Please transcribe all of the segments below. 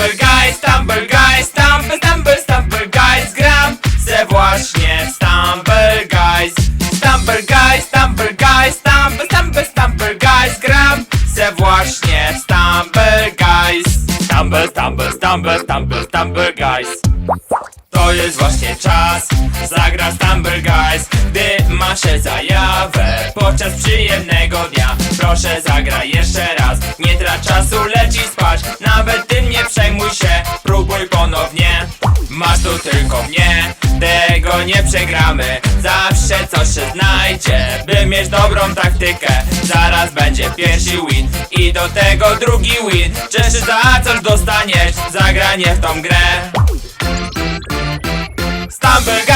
Stumble guys, stumble guys, stumble, stumble, stumble guys Gram se właśnie w Stumble guys. Stumble guys, stumble guys, stumble, stumble, stumble guys Gram se właśnie w Stumble guys. Stumble, stumble, stumble, stumble, stumble guys. To jest właśnie czas Zagra Stumble Guys Gdy masz zajawę. Podczas przyjemnego dnia Proszę zagraj jeszcze raz. Nie trać czasu, leć i spać Nawet nie przejmuj się Próbuj ponownie. Masz tu tylko mnie Tego nie przegramy. Zawsze coś się znajdzie By mieć dobrą taktykę. Zaraz będzie pierwszy win I do tego drugi win. Czy za coś dostaniesz Zagranie w tą grę. Stumble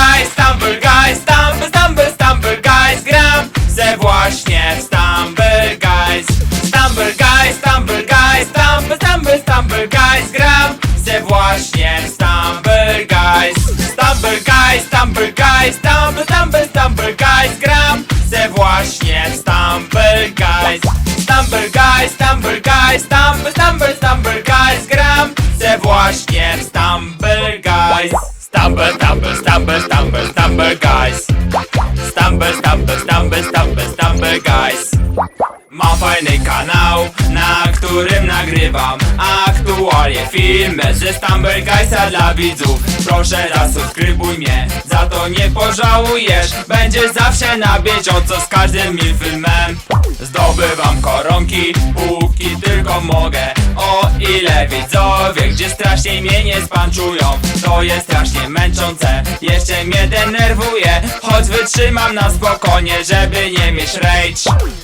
guys, stumble guys, stumble, stumble, stumble guys Gram se właśnie Stumble guys Stumble guys, stumble guys, stumble, stumble, stumble guys Gram se właśnie Stumble guys Stumble, stumble, stumble, stumble, stumble guys Stumble, stumble, stumble, stumble, stumble guys Mam fajny kanał, na którym nagrywam aktualnie filmy ze Stumble Guysa dla widzów. Proszę zasubskrybuj mnie, za to nie pożałujesz. Będziesz zawsze na bieżąco z każdym mi filmem. Zdobywam koronki, póki tylko mogę. O ile widzowie, gdzie strasznie mnie nie spanczują To jest strasznie męczące, jeszcze mnie denerwuje Choć wytrzymam na spokojnie, żeby nie mieć rage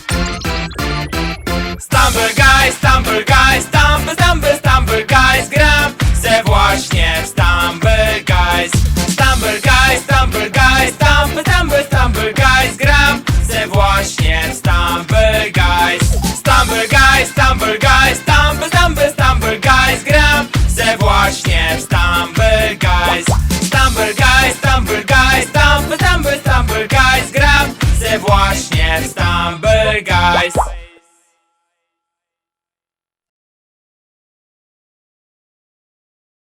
guys, stumble guys, stumble, stumble, stumble guys Gram se właśnie w Stumble guys. Stumble guys, stumble guys, stumble, stumble, stumble guys Gram se właśnie w Stumble guys